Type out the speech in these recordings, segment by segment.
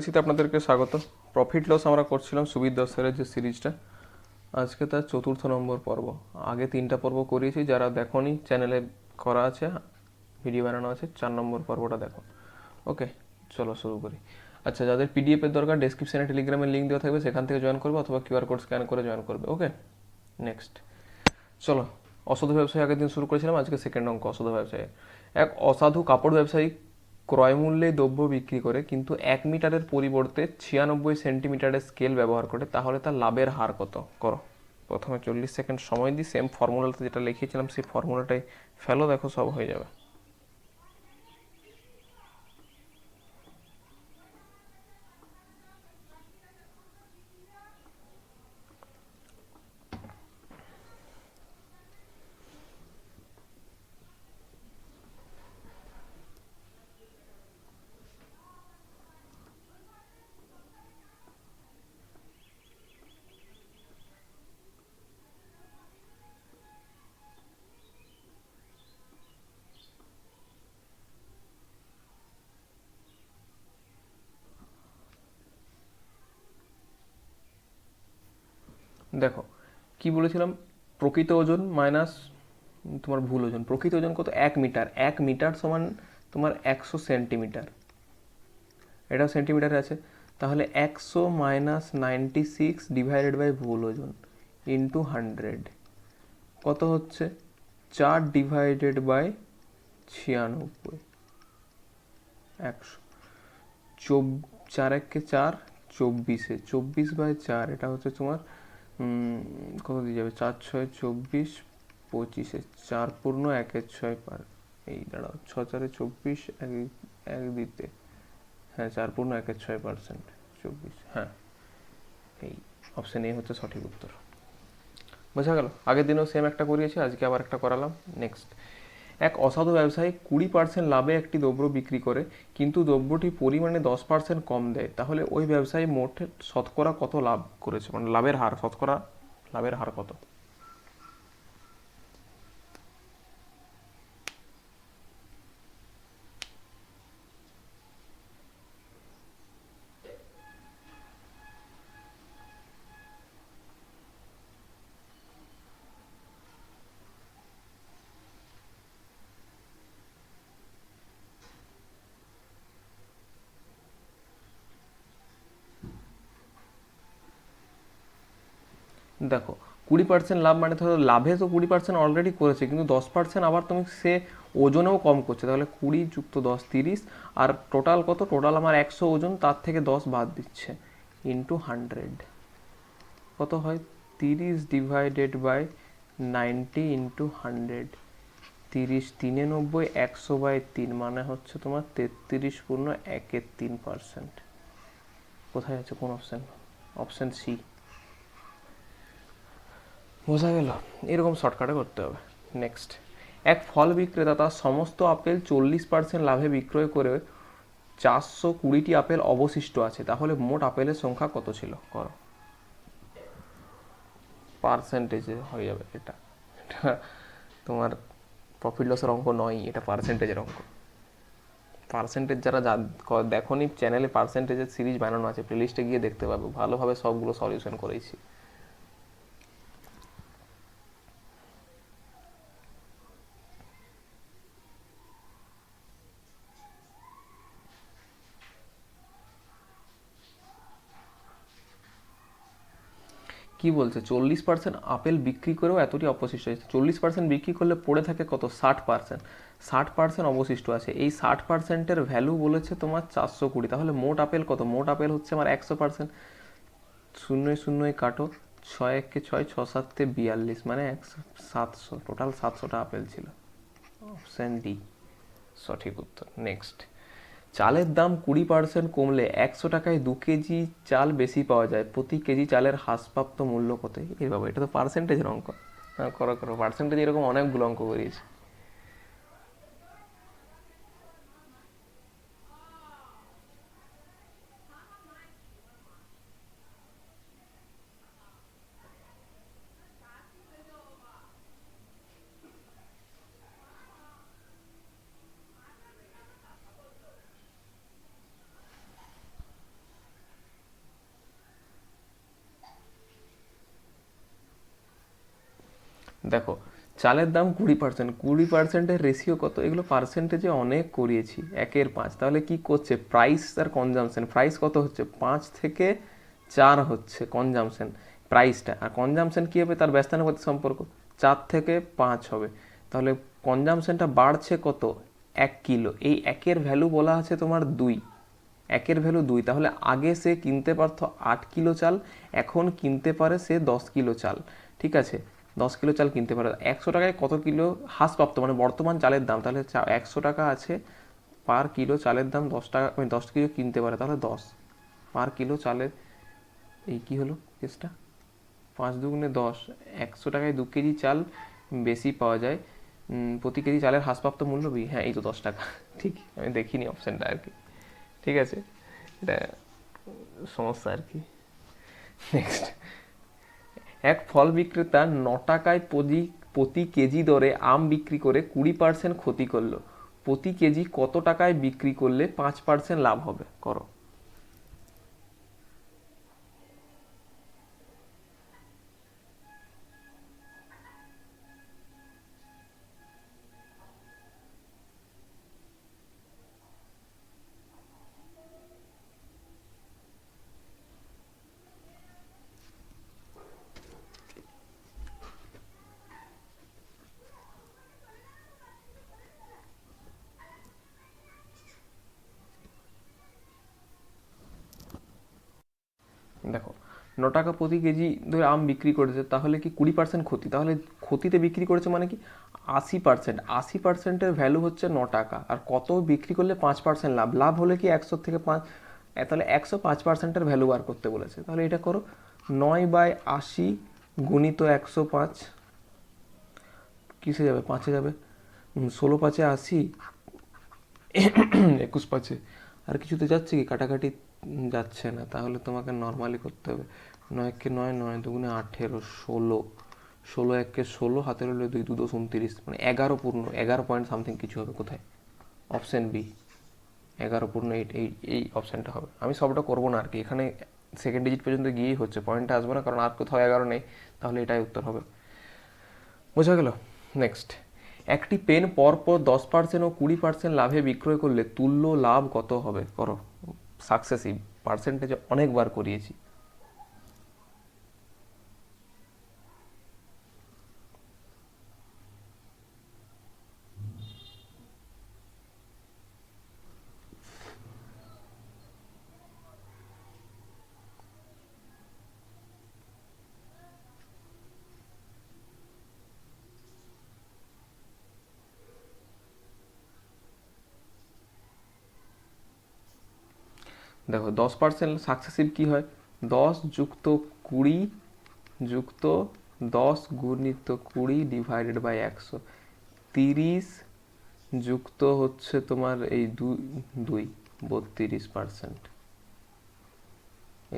এসিতে আপনাদেরকে স্বাগত প্রফিট লস আমরা করছিলাম সুবিধ দশের যে সিরিজটা। আজকে তার চতুর্থ নম্বর পর্ব। আগে তিনটা পর্ব করিয়েছি, যারা দেখোনি চ্যানেলে করা আছে ভিডিও বানানো আছে, চার নম্বর পর্বটা দেখো। ওকে চলো শুরু করি। আচ্ছা যাদের পিডিএফ এর দরকার ডেসক্রিপশনে টেলিগ্রামের লিঙ্ক দেওয়া থাকবে, সেখান থেকে জয়েন করবে, অথবা কিউআর কোড স্ক্যান করে জয়েন করবে। ওকে নেক্সট চলো, অসাধু ব্যবসায়ী আগের দিন শুরু করেছিলাম, আজকে সেকেন্ড অঙ্ক অসাধু ব্যবসায়ী। এক অসাধু কাপড় ব্যবসায়ী ক্রয় মূল্যে দ্রব্য বিক্রি করে কিন্তু এক মিটারের পরিবর্তে ছিয়ানব্বই সেন্টিমিটারের স্কেল ব্যবহার করে, তাহলে তার লাভের হার কত? করো। প্রথমে চল্লিশ সেকেন্ড সময় দিই সেম ফর্মুলাতে যেটা লিখিয়েছিলাম সেই ফর্মুলাটাই ফেলো, দেখো সব হয়ে যাবে। দেখো, কি বলেছিলাম? প্রকৃত ওজন মাইনাস তোমার ভুল ওজন। প্রকৃত ওজন কত? এক মিটার। এক মিটার সমান তোমার একশো সেন্টিমিটার এটাও সেন্টিমিটারে আছে। তাহলে একশো minus ninety six divided by ভুল ওজন ইন্টু হান্ড্রেড কত হচ্ছে? চার ডিভাইডেড বাই ছিয়ানব্বই। একশো। চব চার এককে চার, চব্বিশে। চব্বিশ বাই চার, এটা হচ্ছে তোমার কত দিয়ে যাবে? চার ছয় চব্বিশ, পঁচিশে চার পূর্ণ একের ছয় পার। এই দাঁড়াও, ছ চারে চব্বিশ, এক এক দিতে। হ্যাঁ চার পূর্ণ একের ছয় পার্সেন্ট, চব্বিশ। হ্যাঁ এই অপশন এ হচ্ছে সঠিক উত্তর। বোঝা গেল? আগের দিনও সেম একটা করিয়েছি, আজকে আবার একটা করালাম। নেক্সট এক অসাধু ব্যবসায়ী কুড়ি পার্সেন্ট লাভে একটি দ্রব্য বিক্রি করে, কিন্তু দ্রব্যটি পরিমাণে দশ পার্সেন্ট কম দেয়। তাহলে ওই ব্যবসায়ী মোট শতকরা কত লাভ করেছে? মানে লাভের হার, শতকরা লাভের হার কত? দেখো, কুড়ি পার্সেন্ট লাভ মানে ধরো লাভে তো কুড়ি পার্সেন্ট অলরেডি করেছে, কিন্তু দশ পার্সেন্ট আবার তুমি সে ওজনেও কম করছে। তাহলে কুড়ি যুক্ত দশ তিরিশ, আর টোটাল কত? টোটাল আমার একশো ওজন, তার থেকে দশ বাদ দিচ্ছে। ইন্টু হান্ড্রেড কত হয়? তিরিশ divided by ninety into hundred তিরিশ তিনে নব্বই, একশো বাই তিন মানে হচ্ছে তোমার তেত্রিশ পূর্ণ একের তিন পার্সেন্ট কোথায় আছে কোন অপশান অপশান সি বোঝা গেল? এরকম শর্টকাটে করতে হবে। নেক্সট এক ফল বিক্রেতা তার সমস্ত আপেল চল্লিশ পার্সেন্ট লাভে বিক্রয় করে চারশো কুড়িটি আপেল অবশিষ্ট আছে। তাহলে মোট আপেলের সংখ্যা কত ছিল? করো। পার্সেন্টেজে হয়ে যাবে এটা। এটা তোমার প্রফিট লসের অঙ্ক নয়, এটা পার্সেন্টেজের অঙ্ক। পার্সেন্টেজ যারা যা দেখো চ্যানেলে পার্সেন্টেজের সিরিজ বানানো আছে। প্লেলিস্টে গিয়ে দেখতে পাবে। ভালোভাবে সবগুলো সলিউশন করেছি। কি বলছে? চল্লিশ পার্সেন্ট আপেল বিক্রি করেও এতটি অবশিষ্ট আছে। চল্লিশ পার্সেন্ট বিক্রি করলে পড়ে থাকে কত? ষাট পার্সেন্ট ষাট পার্সেন্ট অবশিষ্ট আছে। এই ষাট পার্সেন্টের ভ্যালু বলেছে তোমার চারশো কুড়ি। তাহলে মোট আপেল কত? মোট আপেল হচ্ছে আমার একশো পার্সেন্ট শূন্যই শূন্যই কাটো। ছয় এককে ছয় ছ সাততে বিয়াল্লিশ। মানে একশো সাতশো টোটাল সাতশোটা আপেল ছিল। Option D. সঠিক উত্তর। নেক্সট চালের দাম কুড়ি পার্সেন্ট কমলে একশো টাকায় দু কেজি চাল বেশি পাওয়া যায়। প্রতি কেজি চালের হ্রাসপ্রাপ্ত মূল্য কত? এর বাবা এটা তো পার্সেন্টেজের অঙ্ক। হ্যাঁ করো করো। পার্সেন্টেজ এরকম অনেকগুলো অঙ্ক করিয়েছি। দেখো, চালের দাম কুড়ি পার্সেন্ট কুড়ি পার্সেন্টের রেশিও কত? এগুলো পার্সেন্টেজে অনেক করিয়েছি, একের পাঁচ। তাহলে কি করছে? প্রাইস আর কনজামশন প্রাইস কত হচ্ছে? পাঁচ থেকে চার হচ্ছে কনজামশন প্রাইসটা আর কনজামশন কী হবে? তার ব্যস্তানুপাতিক সম্পর্ক। চার থেকে পাঁচ হবে। তাহলে কনজামশনটা বাড়ছে কত? এক কিলো। এই একের ভ্যালু বলা আছে তোমার দুই। একের ভ্যালু দুই। তাহলে আগে সে কিনতে পারতো আট কিলো চাল, এখন কিনতে পারে সে দশ কিলো চাল। ঠিক আছে? দশ কিলো চাল কিনতে পারে। একশো টাকায় কত কিলো হ্রাসপ্রাপ্ত মানে বর্তমান চালের দাম, তাহলে একশো টাকা আছে পার কিলো চালের দাম দশ টাকা মানে দশ কিলো কিনতে পারে, তাহলে দশ। পার কিলো চালের এই কি হলো কেসটা? পাঁচ দুগুণে দশ, একশো টাকায় দু কেজি চাল বেশি পাওয়া যায়। প্রতি কেজি চালের হ্রাসপ্রাপ্ত মূল্য বি হ্যাঁ এই তো দশ টাকা। ঠিক, আমি দেখিনি অপশানটা আর কি। ঠিক আছে, এটা সমস্যা আর কি। নেক্সট এক ফল বিক্রেতা ন টাকায় প্রতি প্রতি কেজি দরে আম বিক্রি করে কুড়ি পার্সেন্ট ক্ষতি করল। প্রতি কেজি কত টাকায় বিক্রি করলে পাঁচ পার্সেন্ট লাভ হবে? করো। দেখো ন টাকা প্রতি কেজি ধরে আম বিক্রি করেছে, তাহলে কি কুড়ি পার্সেন্ট ক্ষতি? তাহলে ক্ষতিতে বিক্রি করেছে মানে কি? আশি পার্সেন্ট আশি পার্সেন্টের ভ্যালু হচ্ছে ন টাকা। আর কত বিক্রি করলে পাঁচ পার্সেন্ট লাভ? লাভ হলে কি একশো থেকে পাঁচ তাহলে একশো পাঁচ পার্সেন্টের ভ্যালু বার করতে বলেছে। তাহলে এটা করো, নয় বাই আশি গুণিত একশো পাঁচ, কিসে যাবে? পাঁচে যাবে। ষোলো পাঁচে আশি, একুশ পাঁচে। আর কিছুতে যাচ্ছে কি? কাটাকাটি যাচ্ছে না, তাহলে তোমাকে নর্মালি করতে হবে। নয় একে নয় নয় দুগুণে আঠেরো, ষোলো। ষোলো একে ষোলো, হাতের হলে দুই, দু, দশ, উনতিরিশ মানে এগারো পূর্ণ, এগারো পয়েন্ট সামথিং কিছু হবে কোথায়? অপশান বি এগারো পূর্ণ এইট এই এই অপশানটা হবে। আমি সবটা করব না আর কি, এখানে সেকেন্ড ডিজিট পর্যন্ত গিয়েই হচ্ছে পয়েন্টটা আসবে না, কারণ আর কোথাও এগারো নেই, তাহলে এটাই উত্তর হবে। বোঝা গেল? নেক্সট একটি পেন পরপর দশ পার্সেন্ট ও কুড়ি পার্সেন্ট লাভে বিক্রয় করলে তুল্য লাভ কত হবে? করো। সাকসেসিভ পার্সেন্টেজে অনেকবার করিয়েছি। দেখো, দশ পার্সেন্ট সাকসেসিভ কী হয়? দশ যুক্ত কুড়ি যুক্ত দশ গুণিত কুড়ি ডিভাইডেড বাই একশো। তিরিশ যুক্ত হচ্ছে তোমার এই দুই দুই, বত্রিশ পার্সেন্ট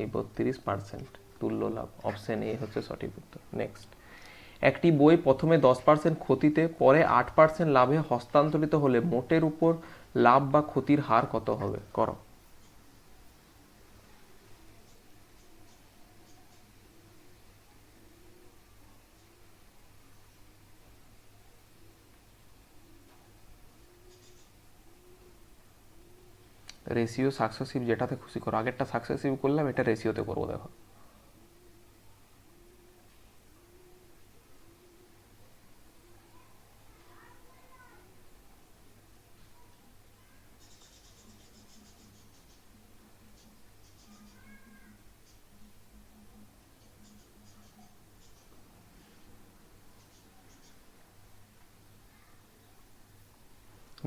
এই বত্রিশ পার্সেন্ট তুল্য লাভ। অপশন এ হচ্ছে সঠিক উত্তর। নেক্সট একটি বই প্রথমে দশ পার্সেন্ট ক্ষতিতে, পরে আট পার্সেন্ট লাভে হস্তান্তরিত হলে মোটের উপর লাভ বা ক্ষতির হার কত হবে? করো। রেশিও সাকসেসিভ যেটাতে খুশি করো। আগেরটা সাকসেসিভ করলাম এটা রেশিওতে করব দেখো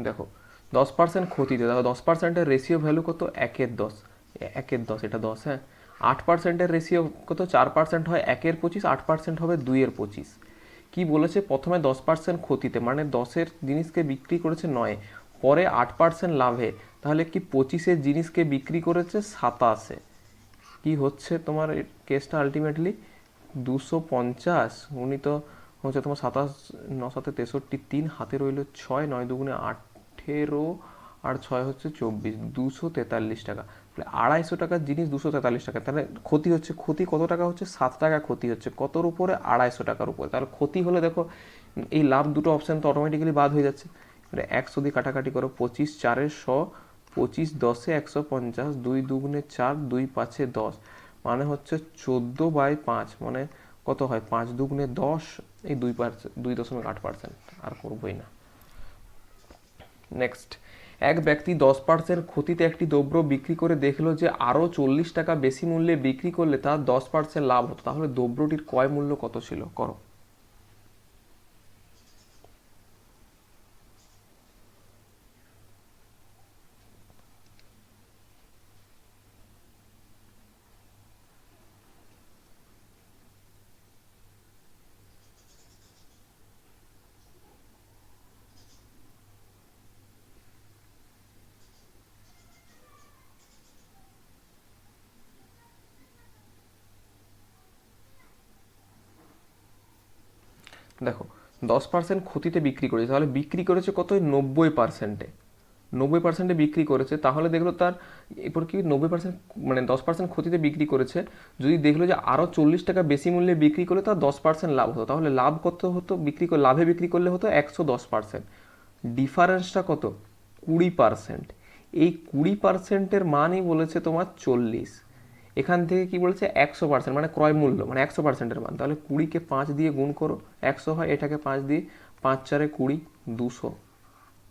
দেখো দশ পার্সেন্ট ক্ষতিতে দেখো দশ পার্সেন্টের রেশিও ভ্যালু কত? একের দশ। একের দশ, এটা দশ হ্যাঁ? আট পার্সেন্টের রেশিও কত? চার পার্সেন্ট হয় একের পঁচিশ, আট পার্সেন্ট হবে দুইয়ের পঁচিশ। কি বলেছে? প্রথমে দশ পার্সেন্ট ক্ষতিতে মানে দশের জিনিসকে বিক্রি করেছে নয়, পরে আট পার্সেন্ট লাভে। তাহলে কি পঁচিশের জিনিসকে বিক্রি করেছে? সাতাশে। কি হচ্ছে তোমার কেসটা আলটিমেটলি দুশো পঞ্চাশ উনি তো হচ্ছে তোমার সাতাশ ন সাথে তেষট্টি, তিন, হাতে রইল ছয়, নয় দুগুণে আঠেরো আর ছয় হচ্ছে চব্বিশ, দুশো তেতাল্লিশ টাকা। তাহলে আড়াইশো টাকার জিনিস দুশো তেতাল্লিশ টাকা। তাহলে ক্ষতি হচ্ছে, ক্ষতি কত টাকা হচ্ছে? সাত টাকা ক্ষতি হচ্ছে। কতর উপরে? আড়াইশো টাকার উপরে। তাহলে ক্ষতি হলে দেখো, এই লাভ দুটো অপশান তো অটোমেটিক্যালি বাদ হয়ে যাচ্ছে। একশো দিয়ে কাটাকাটি করো, পঁচিশ চারের শ, পঁচিশ দশে একশো পঞ্চাশ, দুই দুগুণে চার, দুই পাঁচে দশ। মানে হচ্ছে চোদ্দ বাই পাঁচ। মানে কত হয়? পাঁচ দুগুণে দশ, এই দুই পার্সেন্ট দুই দশমিক আট পার্সেন্ট আর করবোই না। নেক্সট এক ব্যক্তি দশ পার্সেন্ট ক্ষতিতে একটি দ্রব্য বিক্রি করে দেখল যে আরও চল্লিশ টাকা বেশি মূল্যে বিক্রি করলে তার দশ পার্সেন্ট লাভ হতো। তাহলে দ্রব্যটির ক্রয় মূল্য কত ছিল? করো। দেখো, দশ পার্সেন্ট ক্ষতিতে বিক্রি করেছে, তাহলে বিক্রি করেছে কত নব্বই পার্সেন্টে নব্বই পার্সেন্টে বিক্রি করেছে, তাহলে দেখল তার এরপর কি? নব্বই পার্সেন্ট মানে দশ পার্সেন্ট ক্ষতিতে বিক্রি করেছে, যদি দেখল যে আরও চল্লিশ টাকা বেশি মূল্যে বিক্রি করলে তার দশ পার্সেন্ট লাভ হতো, তাহলে লাভ কত হতো? বিক্রি করে লাভে বিক্রি করলে হতো একশো দশ পার্সেন্ট ডিফারেন্সটা কত? কুড়ি পার্সেন্ট এই কুড়ি পার্সেন্টের মানই বলেছে তোমার চল্লিশ। এখান থেকে কি বলছে? একশো পার্সেন্ট মানে ক্রয় মূল্য মানে একশো পার্সেন্টের মান। তাহলে কুড়িকে পাঁচ দিয়ে গুণ করো, একশো হয়, এটাকে পাঁচ দিয়ে পাঁচ চারে কুড়ি, দুশো।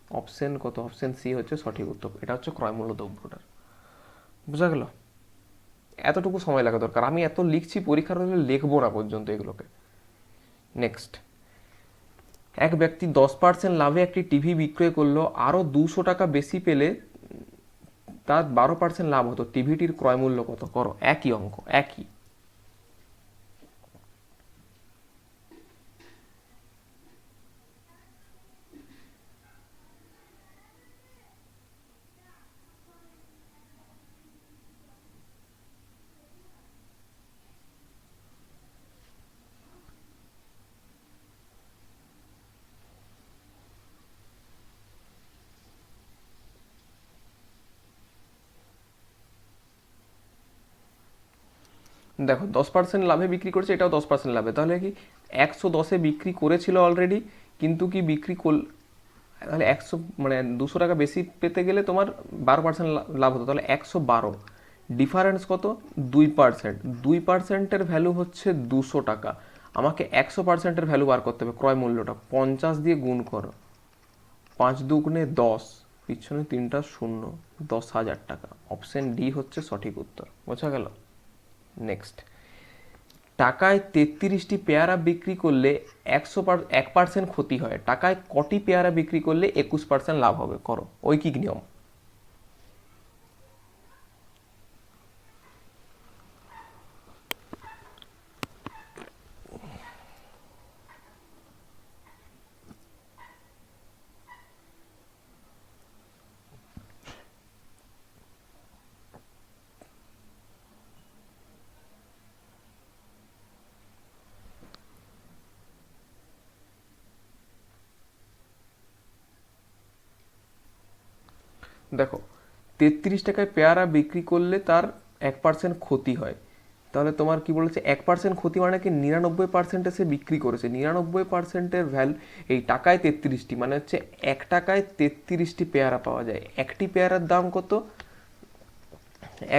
অপশান কত? অপশান সি হচ্ছে সঠিক উত্তর। এটা হচ্ছে ক্রয় মূল্য দ্রব্যটার। বোঝা গেল? এতটুকু সময় লাগা দরকার। আমি এত লিখছি পরীক্ষার হলে লিখব না পর্যন্ত এগুলোকে। নেক্সট এক ব্যক্তি দশ পার্সেন্ট লাভে একটি টিভি বিক্রয় করল আরও দুশো টাকা বেশি পেলে তার বারো পার্সেন্ট লাভ হতো টিভিটির ক্রয়মূল্য কত? করো একই অঙ্ক একই। দেখো, দশ পার্সেন্ট লাভে বিক্রি করেছে, এটাও দশ পার্সেন্ট লাভে। তাহলে কি একশো দশে বিক্রি করেছিল অলরেডি কিন্তু কি বিক্রি কর তাহলে একশো মানে দুশো টাকা বেশি পেতে গেলে তোমার বারো পার্সেন্ট লাভ হতো। তাহলে একশো বারো। ডিফারেন্স কত? দুই পার্সেন্ট দুই পার্সেন্টের ভ্যালু হচ্ছে দুশো টাকা। আমাকে একশো পার্সেন্টের ভ্যালু বার করতে হবে। ক্রয় মূল্যটা পঞ্চাশ দিয়ে গুণ করো। পাঁচ দুগুণে দশ। পিছনে তিনটা শূন্য। দশ হাজার টাকা। অপশন ডি হচ্ছে সঠিক উত্তর। বোঝা গেল? নেক্সট টাকায় তেত্রিশটি পেয়ারা বিক্রি করলে একশো এক পার্সেন্ট ক্ষতি হয়। টাকায় কটি পেয়ারা বিক্রি করলে একুশ পার্সেন্ট লাভ হবে? করো। ঐকিক নিয়ম। দেখো, তেত্রিশ টাকায় পেয়ারা বিক্রি করলে তার এক পার্সেন্ট ক্ষতি হয়। তাহলে তোমার কি বলেছে? এক পার্সেন্ট ক্ষতি মানে কি? নিরানব্বই পার্সেন্টে সে বিক্রি করেছে। নিরানব্বই পার্সেন্টের ভ্যালু এই টাকায় তেত্রিশটি মানে হচ্ছে এক টাকায় তেত্রিশটি পেয়ারা পাওয়া যায়। একটি পেয়ারার দাম কত?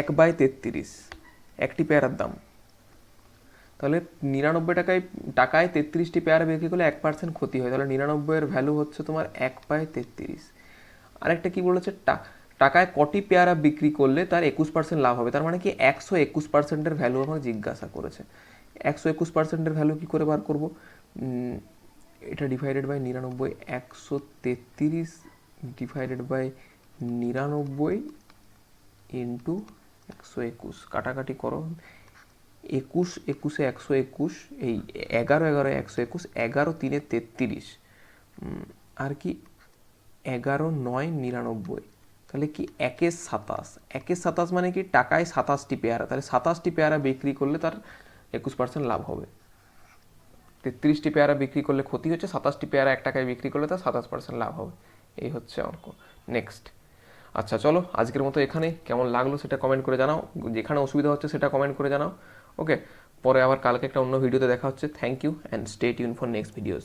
এক বাই তেত্রিশ। একটি পেয়ারার দাম। তাহলে নিরানব্বই টাকায় টাকায় তেত্রিশটি পেয়ারা বিক্রি করলে এক পার্সেন্ট ক্ষতি হয়। তাহলে নিরানব্বইয়ের ভ্যালু হচ্ছে তোমার এক বাই তেত্রিশ। আরেকটা কি বলেছে? টাকায় কটি পেয়ারা বিক্রি করলে তার একুশ পার্সেন্ট লাভ হবে? তার মানে কি একশো একুশ পার্সেন্টের ভ্যালু আমাকে জিজ্ঞাসা করেছে। একশো একুশ পার্সেন্টের ভ্যালু কী করে বার করব? এটা ডিভাইডেড বাই নিরানব্বই, একশো তেত্রিশ ডিভাইডেড বাই নিরানব্বই ইন্টু একশো একুশ। কাটাকাটি করো। একুশ, একুশে একশো একুশ, এই এগারো এগারো একশো একুশ, এগারো তিনে তেত্রিশ। আর কি এগারো, নয়, নিরানব্বই। তাহলে কি একে সাতাশ? একে সাতাশ মানে কি টাকায় সাতাশটি পেয়ারা। তাহলে সাতাশটি পেয়ারা বিক্রি করলে তার একুশ পার্সেন্ট লাভ হবে। তেত্রিশটি পেয়ারা বিক্রি করলে ক্ষতি হচ্ছে, সাতাশটি পেয়ারা এক টাকায় বিক্রি করলে তার সাতাশ পার্সেন্ট লাভ হবে। এই হচ্ছে অঙ্ক। নেক্সট আচ্ছা চলো আজকের মতো এখানেই। কেমন লাগল সেটা কমেন্ট করে জানাও। যেখানে অসুবিধা হচ্ছে সেটা কমেন্ট করে জানাও। ওকে পরে আবার কালকে একটা অন্য ভিডিওতে দেখা হচ্ছে। Thank you and stay tune for next videos